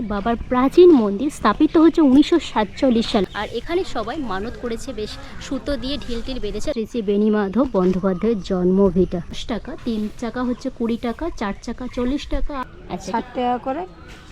বাবার প্রাচীন মন্দির স্থাপিত হচ্ছে উনিশশো সাতচল্লিশ সাল। আর এখানে সবাই মানত করেছে, বেশ সুতো দিয়ে ঢিল টিল বেঁধেছে। শ্রী বেণীমাধব বন্দ্যোপাধ্যায়ের জন্মভিটা। দশ টাকা, তিন চাকা হচ্ছে কুড়ি টাকা, চার চাকা চল্লিশ টাকা। আচ্ছা ষাট টাকা করে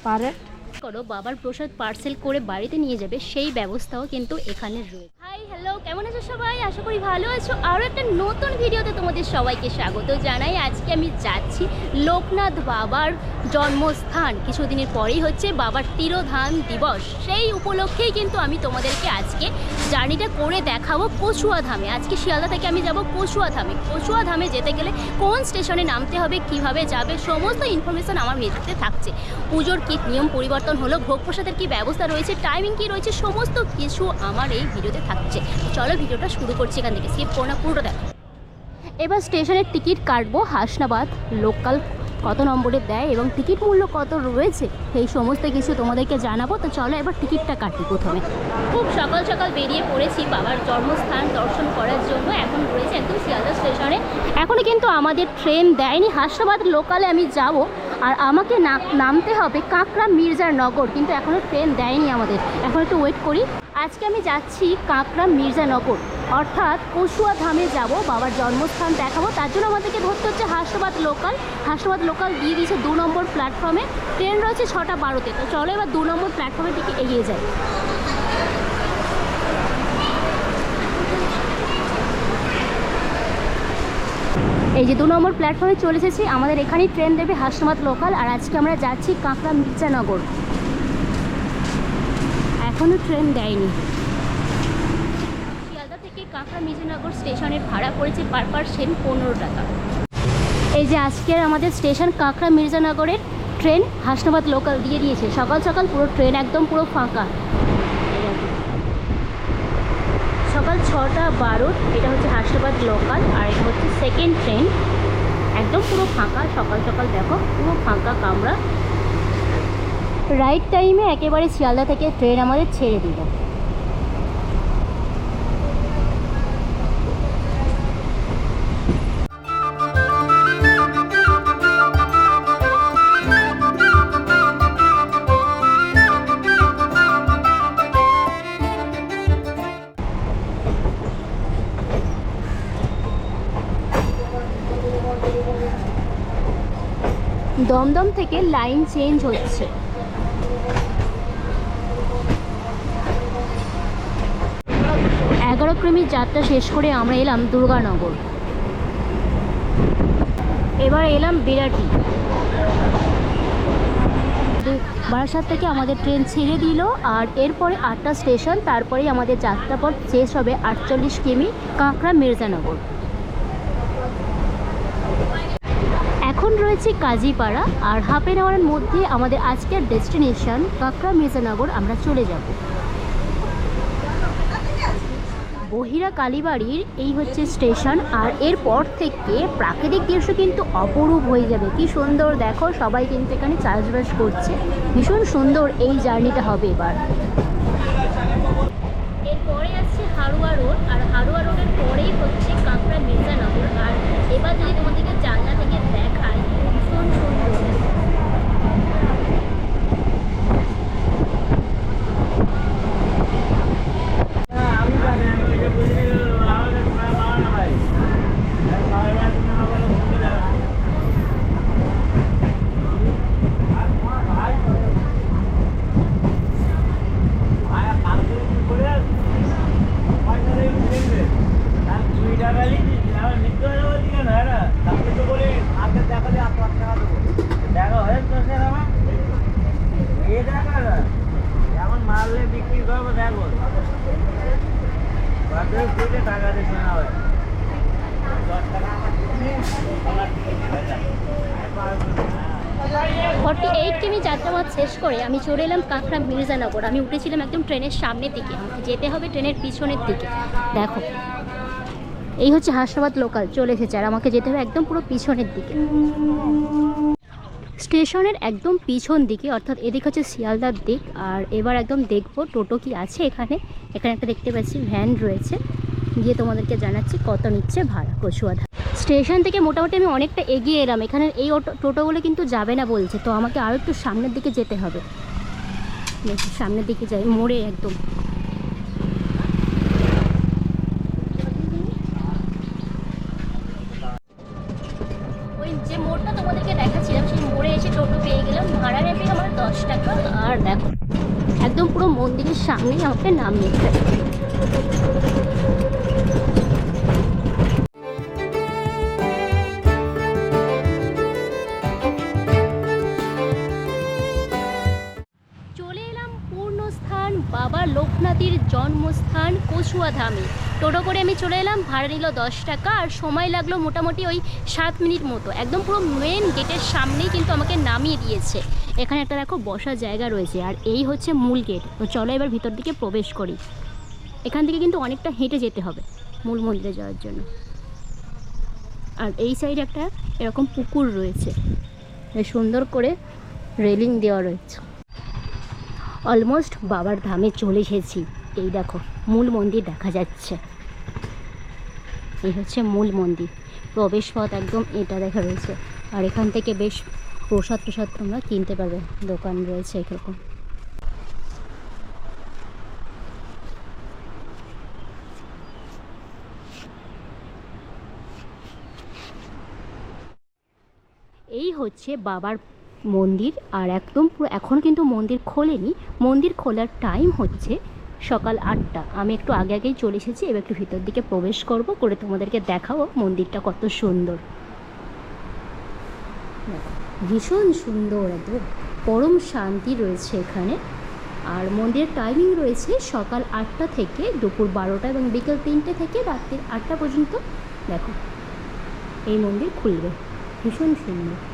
পার হেড করো, বাবার প্রসাদ পার্সেল করে বাড়িতে নিয়ে যাবে, সেই ব্যবস্থাও কিন্তু এখানে রয়েছে হাই হ্যালো কেমন আছো সবাই? আশা করি ভালো আছো। আরও একটা নতুন ভিডিওতে তোমাদের সবাইকে স্বাগত জানাই। আজকে আমি যাচ্ছি লোকনাথ বাবার জন্মস্থান। কিছুদিনের পরেই হচ্ছে বাবার তিরোধান দিবস। সেই উপলক্ষেই কিন্তু আমি তোমাদেরকে আজকে জার্নিটা করে দেখাবো কচুয়া ধামে। আজকে শিয়ালদা থেকে আমি যাব কচুয়া ধামে। কচুয়া ধামে যেতে গেলে কোন স্টেশনে নামতে হবে, কীভাবে যাবে, সমস্ত ইনফরমেশন আমার মেঝেতে থাকছে। পুজোর কী নিয়ম পরিবর্তন হলো। ভোগ প্রসাদের কী ব্যবস্থা রয়েছে টাইমিং কী রয়েছে, সমস্ত কিছু আমার এই ভিডিওতে থাকছে। চলো ভিডিওটা শুরু করছি এখান থেকে। স্কিপ করো না, পুরোটা দেখো। এবার স্টেশনের টিকিট কাটবো হাসনাবাদ লোকাল কত নম্বরে দেয় এবং টিকিট মূল্য কত রয়েছে, সেই সমস্ত কিছু তোমাদেরকে জানাব। তো চলো এবার টিকিটটা কাটি প্রথমে। খুব সকাল সকাল বেরিয়ে পড়েছি, বাবার জন্মস্থান দর্শন করার জন্য। এখন রয়েছে একদম শিয়ালদা স্টেশনে। এখনও কিন্তু আমাদের ট্রেন দেয়নি। হাসনাবাদ লোকালে আমি যাব। আর আমাকে নামতে হবে কাঁকড়া মির্জার নগর কিন্তু এখনও ট্রেন দেয়নি আমাদের। এখন একটু ওয়েট করি। আজকে আমি যাচ্ছি কাঁকড়া মির্জানগর। অর্থাৎ কসুয়া ধামে যাব, বাবার জন্মস্থান দেখাবো। তার জন্য আমাদেরকে ধরতে হচ্ছে হাসনাবাদ লোকাল হাসনাবাদ লোকাল দিয়ে দিয়েছে দু নম্বর প্ল্যাটফর্মে ট্রেন রয়েছে ছটা বারোতে। তো চলো এবার দু নম্বর প্ল্যাটফর্মের দিকে এগিয়ে যাই। এই যে দু নম্বর প্ল্যাটফর্মে চলে এসেছি। আমাদের এখানেই ট্রেন দেবে হাসনাবাদ লোকাল আর আজকে আমরা যাচ্ছি কাঁকড়া মির্জানগর। এখনও ট্রেন দেয়নি। মির্জানগর স্টেশনের ভাড়া পড়েছে পার পার্সেন পনেরো টাকা। এই যে আজকের আমাদের স্টেশন কাঁকড়া মির্জানগরের ট্রেন হাসনাবাদ লোকাল দিয়ে দিয়েছে। সকাল সকাল পুরো ট্রেন একদম পুরো ফাঁকা। সকাল ছটা বারো, এটা হচ্ছে হাসনাবাদ লোকাল আর এটা হচ্ছে সেকেন্ড ট্রেন একদম পুরো ফাঁকা, সকাল সকাল দেখো, পুরো ফাঁকা কামরা রাইট টাইমে একেবারে শিয়ালদা থেকে ট্রেন আমাদের ছেড়ে দিল। দমদম থেকে লাইন চেঞ্জ হচ্ছে। এগারো কিমি যাত্রা শেষ করে আমরা এলাম দুর্গানগর। এবার এলাম বিরাটি। বারাসাত থেকে আমাদের ট্রেন ছেড়ে দিল আর এরপরে আটটা স্টেশন, তারপরেই আমাদের যাত্রাপথ শেষ হবে আটচল্লিশ কিমি কাঁকড়া মির্জানগর এখন রয়েছে কাজীপাড়া, আর হাফ এন আওয়ারের মধ্যে আমাদের আজকের ডেস্টিনেশন কাঁকড়া মির্জানগর, আমরা চলে যাব। বহিরা কালীবাড়ির এই হচ্ছে স্টেশন, আর এরপর থেকে প্রাকৃতিক দৃশ্য কিন্তু অপরূপ হয়ে যাবে। কি সুন্দর, দেখো, সবাই কিন্তু এখানে চাষবাস করছে। ভীষণ সুন্দর এই জার্নিটা হবে এবার। এরপরে আসছে হারুয়া রোড, আর হারুয়া রোডের পরেই হচ্ছে কাঁকড়া মির্জানগর। আর এবার যদি তোমাদেরকে জানলা থেকে দেখায় ভীষণ সুন্দর এমন মারলে বিক্রি করব দেখো টাকা দিচ্ছে না হয় দশ টাকা ফর্টি এইট কিমি যাত্রাপথ শেষ করে আমি চলে এলাম কাঁকড়া মির্জানগর। আমি উঠেছিলাম একদম ট্রেনের সামনের দিকে। আমাকে যেতে হবে ট্রেনের পিছনের দিকে। দেখো, এই হচ্ছে হাসনাবাদ লোকাল চলে এসেছে। আর আমাকে যেতে হবে একদম পুরো পিছনের দিকে। স্টেশনের একদম পিছন দিকে, অর্থাৎ এদিক হচ্ছে শিয়ালদার দিক। আর এবার একদম দেখব টোটো কি আছে এখানে। এখানে একটা দেখতে পাচ্ছি, ভ্যান রয়েছে। গিয়ে তোমাদেরকে জানাচ্ছি কত নিচ্ছে ভাড়া কচুয়াধা স্টেশন থেকে মোটামুটি আমি অনেকটা এগিয়ে এলাম। এখানে এই অটো টোটোগুলো কিন্তু যাবে না বলছে। তো আমাকে আরও একটু সামনের দিকে যেতে হবে। সামনের দিকে যাই, মোড়ে একদম। ওই যে মোড়টা তোমাদেরকে সেই মোড়ে এসে টোটো পেয়ে গেলাম। ভাড়া দশ টাকা। আর দেখো, একদম পুরো মন্দিরের সামনেই আমাকে নাম নামিয়ে টোটো করে আমি চলে এলাম, ভাড়া নিল দশ টাকা আর সময় লাগল মোটামুটি ওই সাত মিনিট মতো। একদম পুরো মেন গেটের সামনেই কিন্তু আমাকে নামিয়ে দিয়েছে। এখানে একটা দেখো বসার জায়গা রয়েছে আর এই হচ্ছে মূল গেট তো চলো এবার ভিতর দিকে প্রবেশ করি। এখান থেকে কিন্তু অনেকটা হেঁটে যেতে হবে মূল মন্দিরে যাওয়ার জন্য। আর এই সাইডে একটা এরকম পুকুর রয়েছে। সুন্দর করে রেলিং দেওয়া রয়েছে। অলমোস্ট বাবার ধামে চলে এসেছি। এই দেখো মূল মন্দির দেখা যাচ্ছে। এই হচ্ছে মূল মন্দির। প্রবেশ পথ একদম এটা দেখা রয়েছে। আর এখান থেকে বেশ প্রসাদ প্রসাদ তোমরা কিনতে পারবে। দোকান রয়েছে এরকম। এই হচ্ছে বাবার মন্দির। আর একদম পুরো এখন কিন্তু মন্দির খোলেনি। মন্দির খোলার টাইম হচ্ছে সকাল আটটা। আমি একটু আগে আগেই চলে এসেছি, এবার একটু ভিতর দিকে প্রবেশ করব, করে তোমাদেরকে দেখাবো মন্দিরটা কত সুন্দর। ভীষণ সুন্দর একদম, পরম শান্তি রয়েছে এখানে। আর মন্দিরের টাইমিং রয়েছে সকাল আটটা থেকে দুপুর বারোটা এবং বিকেল তিনটে থেকে রাত্রির আটটা পর্যন্ত। দেখো, এই মন্দির খুলবে, ভীষণ সুন্দর।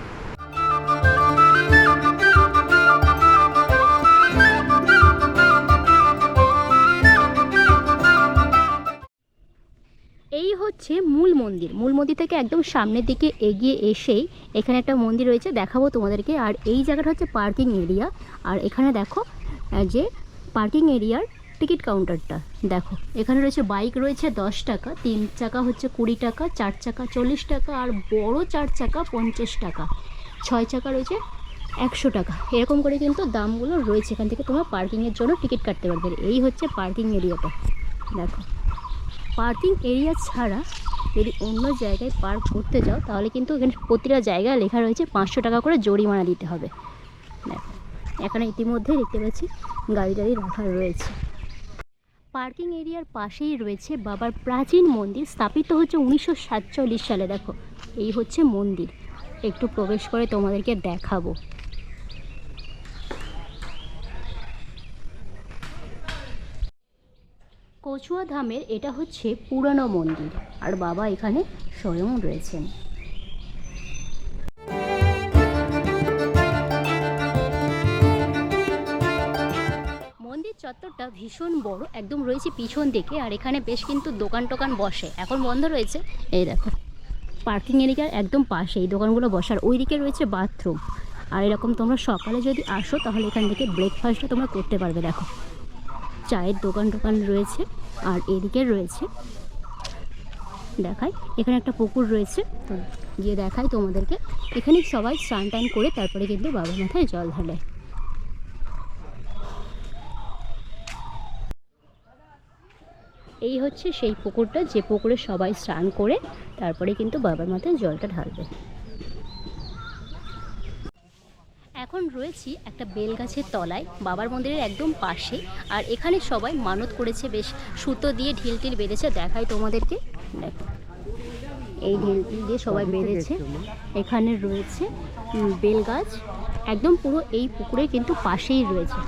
হচ্ছে মূল মন্দির। মূল মন্দির থেকে একদম সামনের দিকে এগিয়ে এসেই এখানে একটা মন্দির রয়েছে, দেখাবো তোমাদেরকে। আর এই জায়গাটা হচ্ছে পার্কিং এরিয়া। আর এখানে দেখো যে পার্কিং এরিয়ার টিকিট কাউন্টারটা। দেখো, এখানে রয়েছে বাইক রয়েছে দশ টাকা, তিন চাকা হচ্ছে কুড়ি টাকা, চার চাকা চল্লিশ টাকা, আর বড় চার চাকা পঞ্চাশ টাকা। ছয় চাকা রয়েছে একশো টাকা। এরকম করে কিন্তু দামগুলো রয়েছে এখান থেকে। তোমরা পার্কিংয়ের জন্য টিকিট কাটতে পারবে। এই হচ্ছে পার্কিং এরিয়াটা। দেখো। পার্কিং এরিয়া ছাড়া যদি অন্য জায়গায় পার্ক করতে যাও, তাহলে কিন্তু এখানে প্রতিটা জায়গায় লেখা রয়েছে পাঁচশো টাকা করে জরিমানা দিতে হবে। দেখো, এখানে ইতিমধ্যে দেখতে পাচ্ছি গাড়ি টাড়ি রাখা রয়েছে। পার্কিং এরিয়ার পাশেই রয়েছে বাবার প্রাচীন মন্দির, স্থাপিত হচ্ছে উনিশশো সাতচল্লিশ সালে। দেখো, এই হচ্ছে মন্দির। একটু প্রবেশ করে তোমাদেরকে দেখাবো। কচুয়া ধামের এটা হচ্ছে পুরানো মন্দির। আর বাবা এখানে স্বয়ং রয়েছেন। মন্দির চত্বরটা ভীষণ বড়, একদম রয়েছে পিছন দিকে, আর এখানে বেশ কিন্তু দোকান টোকান বসে। এখন বন্ধ রয়েছে। এই দেখো পার্কিং এরিয়ার একদম পাশে এই দোকানগুলো বসার ওই দিকে রয়েছে বাথরুম আর এরকম তোমরা সকালে যদি আসো, তাহলে এখান থেকে ব্রেকফাস্টটা তোমরা করতে পারবে, দেখো। চায়ের দোকান টোকান রয়েছে আর এদিকে রয়েছে, দেখাই, এখানে একটা পুকুর রয়েছে, তো গিয়ে দেখাই তোমাদেরকে। এখানে সবাই স্নান টান করে তারপরে কিন্তু বাবার মাথায় জল ঢালে। এই হচ্ছে সেই পুকুরটা, যে পুকুরে সবাই স্নান করে তারপরে কিন্তু বাবার মাথায় জলটা ঢালবে। এখন রয়েছি একটা বেল গাছের তলায় বাবার মন্দিরের একদম পাশে আর এখানে সবাই মানত করেছে বেশ সুতো দিয়ে ঢিল টিল বেঁধেছে দেখাই তোমাদেরকে। দেখো এই ঢিল টিল দিয়ে সবাই বেঁধেছে। এখানে রয়েছে উম, বেল গাছ একদম পুরো এই পুকুরে কিন্তু পাশেই রয়েছে।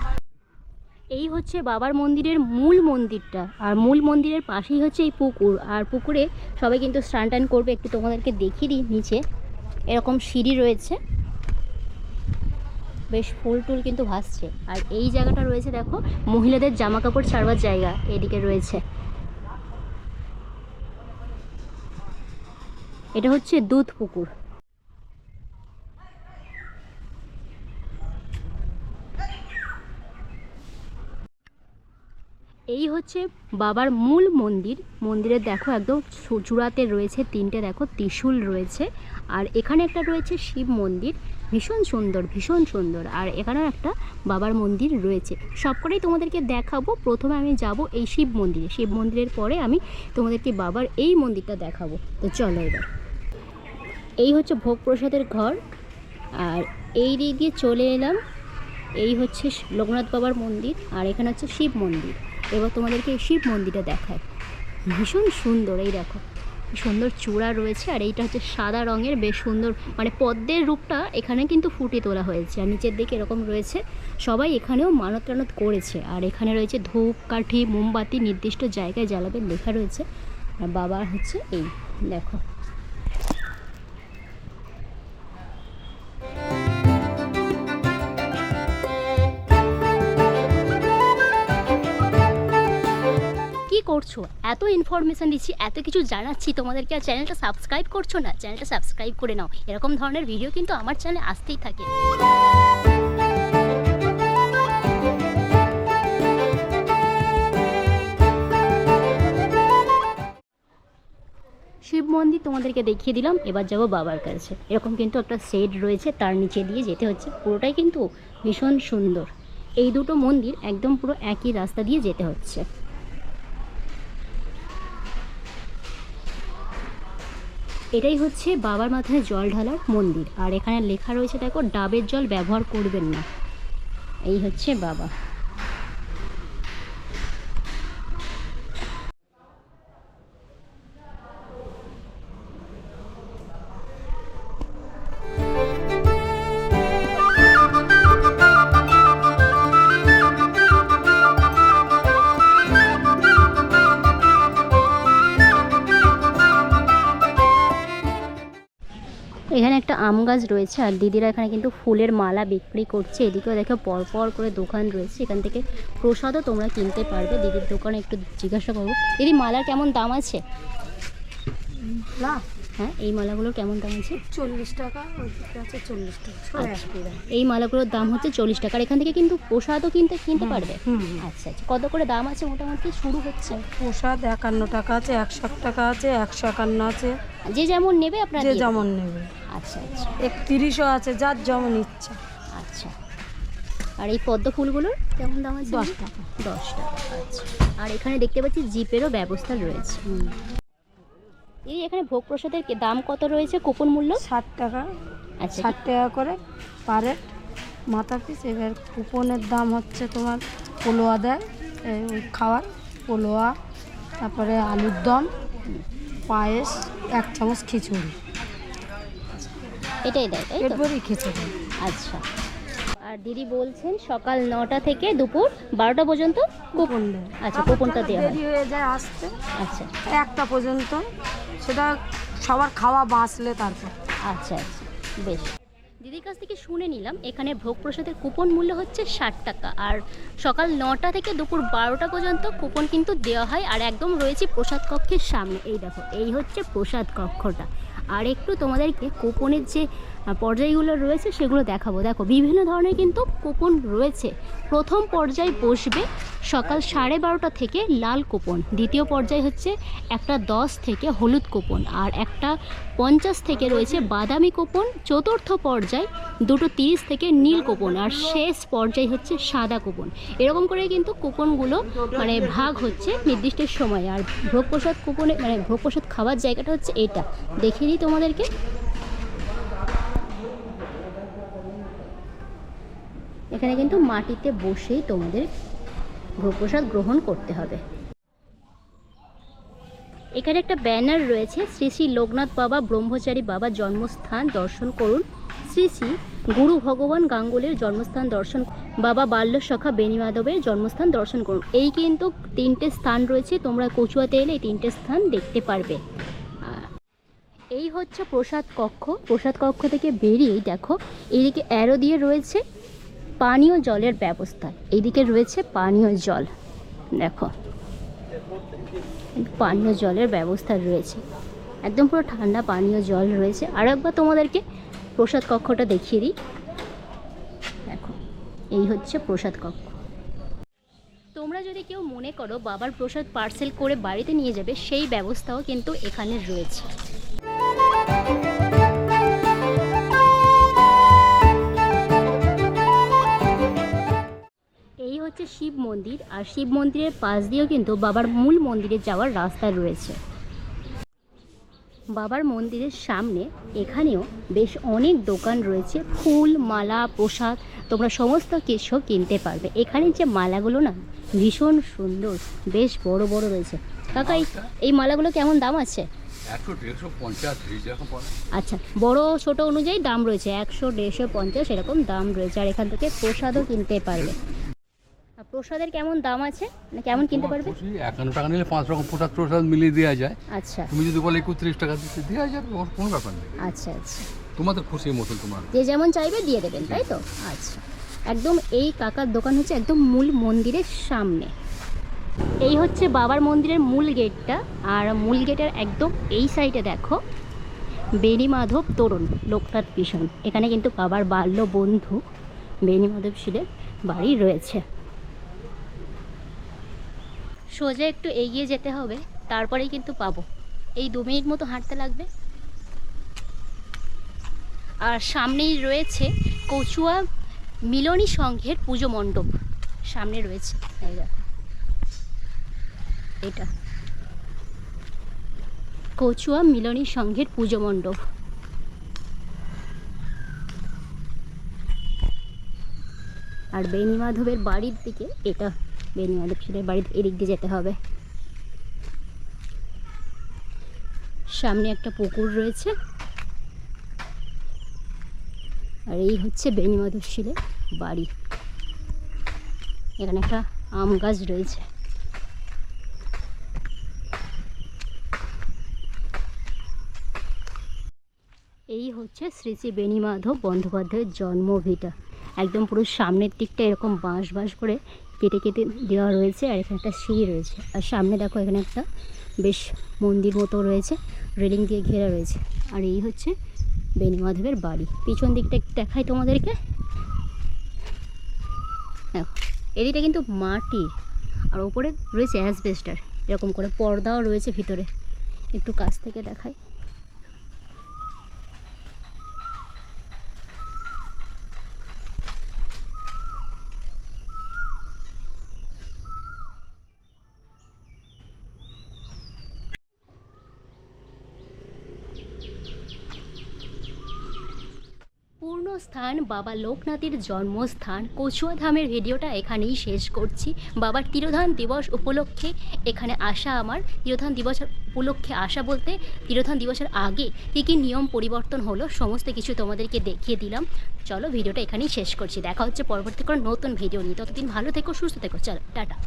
এই হচ্ছে বাবার মন্দিরের মূল মন্দিরটা আর মূল মন্দিরের পাশেই হচ্ছে এই পুকুর আর পুকুরে সবাই কিন্তু স্নান টান করবে একটু তোমাদেরকে দেখিয়ে দিই নিচে। এরকম সিঁড়ি রয়েছে। বেশ ফুল টুল কিন্তু ভাসছে। আর এই জায়গাটা রয়েছে দেখো, মহিলাদের জামা কাপড় ছাড়বার জায়গা এদিকে রয়েছে। এটা হচ্ছে দুধ পুকুর। এই হচ্ছে বাবার মূল মন্দির। মন্দিরের দেখো একদম চূড়াতে রয়েছে তিনটে, দেখো ত্রিশূল রয়েছে। আর এখানে একটা রয়েছে শিব মন্দির। ভীষণ সুন্দর ভীষণ সুন্দর। আর এখানেও একটা বাবার মন্দির রয়েছে। সবকটাই তোমাদেরকে দেখাবো। প্রথমে আমি যাব এই শিব মন্দিরে। শিব মন্দিরের পরে আমি তোমাদেরকে বাবার এই মন্দিরটা দেখাবো। তো চলো এবার। এই হচ্ছে ভোগ প্রসাদের ঘর। আর এই দিক দিয়ে চলে এলাম। এই হচ্ছে লোকনাথ বাবার মন্দির। আর এখানে হচ্ছে শিব মন্দির। এবার তোমাদেরকে এই শিব মন্দিরটা দেখায় ভীষণ সুন্দর, এই দেখো। সুন্দর চূড়া রয়েছে আর এইটা হচ্ছে সাদা রঙের, বেশ সুন্দর মানে পদ্মের রূপটা এখানে কিন্তু ফুটে তোলা হয়েছে আর নিচের দিকে এরকম রয়েছে। সবাই এখানেও মানত টানত করেছে আর এখানে রয়েছে ধূপ, কাঠি, মোমবাতি নির্দিষ্ট জায়গায় জ্বালাবে লেখা রয়েছে। আর বাবা হচ্ছে এই, দেখো। করছ? এত ইনফরমেশন দিচ্ছি, এত কিছু জানাচ্ছি, তোমাদেরকে আর চ্যানেলটা সাবস্ক্রাইব করছ না চ্যানেলটা সাবস্ক্রাইব করে নাও। এরকম ধরনের ভিডিও কিন্তু আমার চ্যানেলে আসতেই থাকে। শিব মন্দির তোমাদেরকে দেখিয়ে দিলাম, এবার যাব বাবার কাছে। এরকম কিন্তু একটা শেড রয়েছে, তার নিচে দিয়ে যেতে হচ্ছে। পুরোটাই কিন্তু ভীষণ সুন্দর। এই দুটো মন্দির একদম পুরো একই রাস্তা দিয়ে যেতে হচ্ছে। এটাই হচ্ছে বাবার মাথায় জল ঢালার মন্দির। আর এখানে লেখা রয়েছে, দেখো, ডাবের জল ব্যবহার করবেন না। এই হচ্ছে বাবা। একটা আম গাছ রয়েছে আর দিদিরা এখানে কিন্তু ফুলের মালা বিক্রি করছে। এদিকেও দেখো পরপর করে দোকান রয়েছে। এখান থেকে প্রসাদও তোমরা কিনতে পারবে। দিদির দোকানে একটু জিজ্ঞাসা করব দিদি, মালার কেমন দাম আছে? না। হ্যাঁ এই মালাগুলোর কেমন দাম আছে? চল্লিশ টাকা আছে চল্লিশ টাকা করে এই মালাগুলোর দাম হচ্ছে চল্লিশ টাকা। আর এখান থেকে কিন্তু প্রসাদও কিনতে কিনতে পারবে। আচ্ছা আচ্ছা। কত করে দাম আছে মোটামুটি? শুরু হচ্ছে। প্রসাদ একান্ন টাকা আছে একশো টাকা আছে একশো একান্ন আছে। যে যেমন নেবে আপনার যে যেমন নেবে। আচ্ছা আচ্ছা। একত্রিশও আছে যার যেমন ইচ্ছা। আচ্ছা। আর এই পদ্ম ফুলগুলোর কেমন দাম আছে? দশ টাকা। দশ টাকা আচ্ছা। আর এখানে দেখতে পাচ্ছি জিপেরও ব্যবস্থা রয়েছে। এই এখানে ভোগ প্রসাদের দাম কত রয়েছে? কুপন মূল্য? ষাট টাকা। আচ্ছা। ষাট টাকা করে পারেট মাথা পিস এবার কুপনের দাম হচ্ছে তোমার পোলোয়া দেয় খাওয়ার পোলোয়া তারপরে আলুর দম পায়েস এক চামচ খিচুড়ি। এটাই দেয় তাই তো? এরপরই খিচুড়ি। আচ্ছা। আর দিদি বলছেন সকাল নটা থেকে দুপুর বারোটা পর্যন্ত কুপন দেয়। আচ্ছা, কুপনটা দেওয়া হয়ে যায় আসতে। আচ্ছা। একটা পর্যন্ত। সেটা সবার খাওয়া বাঁচলে তারপর। আচ্ছা আচ্ছা বেশ। দিদির কাছ থেকে শুনে নিলাম, এখানে ভোগ প্রসাদের কুপন মূল্য হচ্ছে ষাট টাকা, আর সকাল নটা থেকে দুপুর বারোটা পর্যন্ত কুপন কিন্তু দেওয়া হয়, আর একদম রয়েছে প্রসাদ কক্ষের সামনে। এই দেখো, এই হচ্ছে প্রসাদ কক্ষটা। আর একটু তোমাদেরকে কুপনের যে পর্যায়গুলো রয়েছে, সেগুলো দেখাবো। দেখো, বিভিন্ন ধরনের কিন্তু কুপন রয়েছে। প্রথম পর্যায় বসবে সকাল সাড়ে বারোটা থেকে লাল কুপন। দ্বিতীয় পর্যায় হচ্ছে একটা দশ থেকে হলুদ কুপন আর একটা পঞ্চাশ থেকে রয়েছে বাদামি কুপন। চতুর্থ পর্যায় দুটো তিরিশ থেকে নীল কুপন আর শেষ পর্যায় হচ্ছে সাদা কুপন। এরকম করে কিন্তু কুপনগুলো মানে ভাগ হচ্ছে নির্দিষ্ট সময়। আর ভোগ প্রসাদ কুপনে মানে ভোগ প্রসাদ খাওয়ার জায়গাটা হচ্ছে এটা। দেখিয়ে দিই তোমাদেরকে। এখানে কিন্তু মাটিতে বসেই তোমাদের ভোগ প্রসাদ গ্রহণ করতে হবে। এখানে একটা ব্যানার রয়েছে, শ্রী শ্রী লোকনাথ বাবা, ব্রহ্মচারী বাবা জন্মস্থান দর্শন করুন। শ্রী শ্রী গুরু ভগবান গাঙ্গুলির জন্মস্থান দর্শন বাবা বাল্য সখা বেণীমাধবের জন্মস্থান দর্শন করুন। এই কিন্তু তিনটে স্থান রয়েছে, তোমরা কচুয়াতে এলে এই তিনটে স্থান দেখতে পারবে। এই হচ্ছে প্রসাদ কক্ষ। প্রসাদ কক্ষ থেকে বেরিয়েই দেখো, এদিকে অ্যারো দিয়ে রয়েছে পানীয় জলের ব্যবস্থা। এইদিকে রয়েছে পানীয় জল। দেখো। পানীয় জলের ব্যবস্থা রয়েছে। একদম পুরো ঠান্ডা পানীয় জল রয়েছে। আর একবার তোমাদেরকে প্রসাদ কক্ষটা দেখিয়ে দিই। দেখো, এই হচ্ছে প্রসাদ কক্ষ। তোমরা যদি কেউ মনে করো বাবার প্রসাদ পার্সেল করে বাড়িতে নিয়ে যাবে, সেই ব্যবস্থাও কিন্তু এখানে রয়েছে। হচ্ছে শিব মন্দির আর শিব মন্দিরের পাশ দিয়েও কিন্তু বাবার মূল মন্দিরে যাওয়ার রাস্তা রয়েছে। বাবার মন্দিরের সামনে এখানেও বেশ অনেক দোকান রয়েছে ফুল মালা প্রসাদ তোমরা সমস্ত কিছু কিনতে পারবে। এখানে যে মালাগুলো না ভীষণ সুন্দর বেশ বড় বড় রয়েছে। কাকা এই- মালাগুলো কেমন দাম আছে? আচ্ছা বড় ছোট অনুযায়ী দাম রয়েছে একশো দেড়শো পঞ্চাশ এরকম দাম রয়েছে আর এখান থেকে প্রসাদও কিনতে পারবে। প্রসাদের কেমন দাম আছে? মানে কেমন কিনতে পারবে? একান্ন টাকা নিলে পাঁচ রকম প্রসাদ প্রসাদ মিলিয়ে দেওয়া যায়। আচ্ছা। তুমি যদি বলে একত্রিশ টাকা দিতে দেওয়া যাবে কোনো ব্যাপার নেই। আচ্ছা আচ্ছা। তোমাদের খুশি মতন তোমার। যে যেমন চাইবে দিয়ে দেবেন তাই তো? আচ্ছা। একদম এই কাকার দোকান হচ্ছে একদম মূল মন্দিরের সামনে। এই হচ্ছে বাবার মন্দিরের মূল গেটটা আর মূল গেটের একদম এই সাইডে দেখো বেনি মাধব তরুণ লোকনাথ পিছন এখানে কিন্তু বাবার বাল্য বন্ধু বেনি মাধব শিলের বাড়ি রয়েছে। সোজা একটু এগিয়ে যেতে হবে, তারপরেই কিন্তু পাবো। এই দু মিনিট মতো হাঁটতে লাগবে। আর সামনেই রয়েছে কচুয়া মিলনী সংঘের পুজো মণ্ডপ। সামনে রয়েছে এটা। কচুয়া মিলনী সংঘের পুজো মণ্ডপ। আর বেনি মাধবের বাড়ির দিকে এটা। বেনি মাধব ছেলের বাড়ির এদিক দিয়ে যেতে হবে। সামনে একটা পুকুর রয়েছে। আর এই হচ্ছে বেনিমাধব শিলের বাড়ি। এখানে একটা আম গাছ রয়েছে। এই হচ্ছে শ্রী শ্রী বেণীমাধব বন্দ্যোপাধ্যায়ের জন্মভিটা। একদম পুরো সামনের দিকটা এরকম বাঁশ বাঁশ করে কেটে কেটে দেওয়া রয়েছে আর এখানে একটা সিঁড়ি রয়েছে। আর সামনে দেখো এখানে একটা বেশ মন্দির মতো রয়েছে, রেলিং দিয়ে ঘেরা রয়েছে। আর এই হচ্ছে বেণীমাধবের বাড়ি। পিছন দিকটা একটু দেখাই তোমাদেরকে। দেখো এদিকটা কিন্তু মাটি আর ওপরে রয়েছে অ্যাসবেস্টার। এরকম করে পর্দাও রয়েছে ভিতরে। একটু কাছ থেকে দেখাই। স্থান, বাবা লোকনাথের জন্মস্থান। কচুয়াধামের ভিডিওটা এখানেই শেষ করছি। বাবার তিরোধান দিবস উপলক্ষে এখানে আসা আমার। তিরোধান দিবস উপলক্ষে আসা বলতে তিরোধান দিবসের আগে কী কী নিয়ম পরিবর্তন হলো সমস্ত কিছু তোমাদেরকে দেখিয়ে দিলাম। চলো ভিডিওটা এখানেই শেষ করছি। দেখা হচ্ছে পরবর্তী কোনো নতুন ভিডিও নিয়ে। ততদিন ভালো থেকো, সুস্থ থেকো। চলো, টাটা।